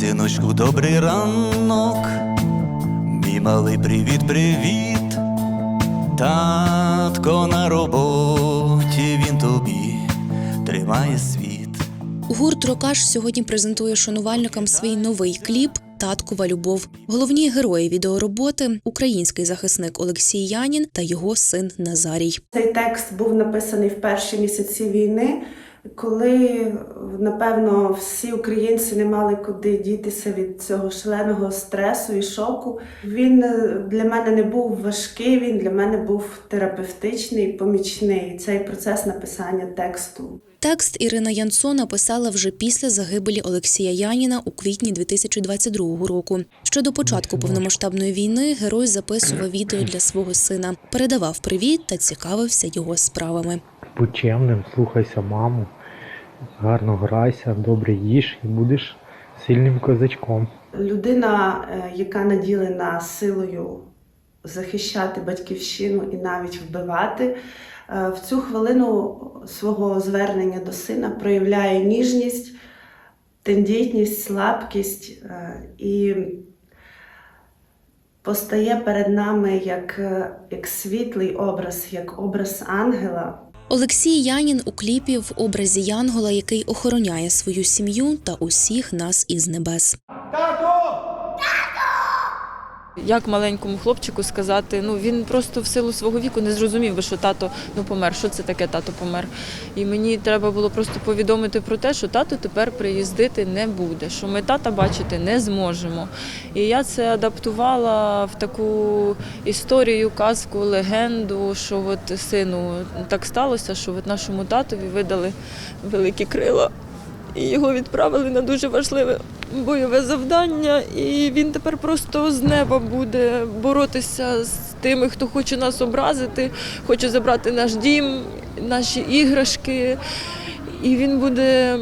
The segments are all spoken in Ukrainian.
Синочку, добрий ранок, мій малий привіт, привіт. Татко на роботі, він тобі тримає світ. Гурт Рокаш сьогодні презентує шанувальникам свій новий кліп Таткова любов. Головні герої відеороботи український захисник Олексій Янін та його син Назарій. Цей текст був написаний в перші місяці війни, коли, напевно, всі українці не мали куди дітися від цього шаленого стресу і шоку. Він е, для мене не був важкий, він для мене був терапевтичний, помічний. Цей процес написання тексту. Текст Ірина Янцо написала вже після загибелі Олексія Яніна у квітні 2022 року. Ще до початку повномасштабної війни герой записував відео для свого сина, передавав привіт та цікавився його справами. Будь чемним, слухайся маму, гарно грайся, добре їж і будеш сильним козачком. Людина, е, яка наділена силою захищати батьківщину і навіть вбивати, е, в цю хвилину свого звернення до сина проявляє ніжність, тендітність, слабкість е, і постає перед нами як, як світлий образ, як образ ангела. Олексій Янін у кліпі в образі Янгола, який охороняє свою сім'ю та усіх нас із небес. Як маленькому хлопчику сказати, ну він просто в силу свого віку не зрозумів би, що тато ну помер. Що це таке тато помер? І мені треба було просто повідомити про те, що тато тепер приїздити не буде, що ми тата бачити не зможемо. І я це адаптувала в таку історію, казку, легенду, що от сину так сталося, що от нашому татові видали великі крила. І його відправили на дуже важливе бойове завдання, і він тепер просто з неба буде боротися з тими, хто хоче нас образити, хоче забрати наш дім, наші іграшки. І він буде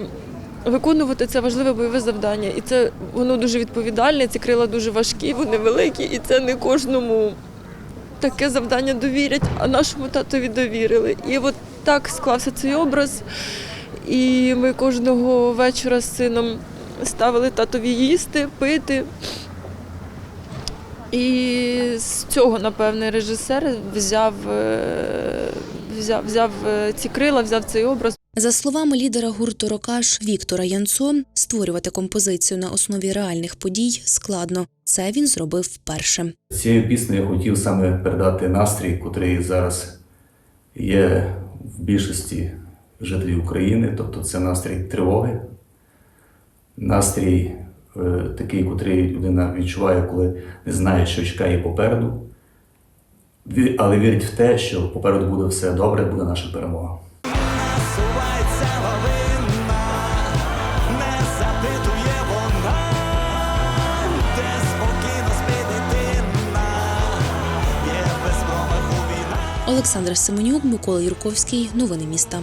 виконувати це важливе бойове завдання. І це воно дуже відповідальне, ці крила дуже важкі, вони великі, і це не кожному таке завдання довірять, а нашому татові довірили. І от так склався цей образ. І ми кожного вечора з сином ставили татові їсти, пити. І з цього, напевне, режисер взяв, е, взяв, взяв е, ці крила, взяв цей образ. За словами лідера гурту Рокаш Віктора Янцо, створювати композицію на основі реальних подій складно. Це він зробив вперше. Цією піснею я хотів саме передати настрій, котрий зараз є в більшості жителів України, тобто це настрій тривоги, настрій е, такий, котрий людина відчуває, коли не знає, що чекає попереду, але вірить в те, що попереду буде все добре, буде наша перемога. Насувається лавина, не запитує вона, де спокійно спить є без промаху війна. Олександр Семенюк, Микола Юрковський. Новини міста.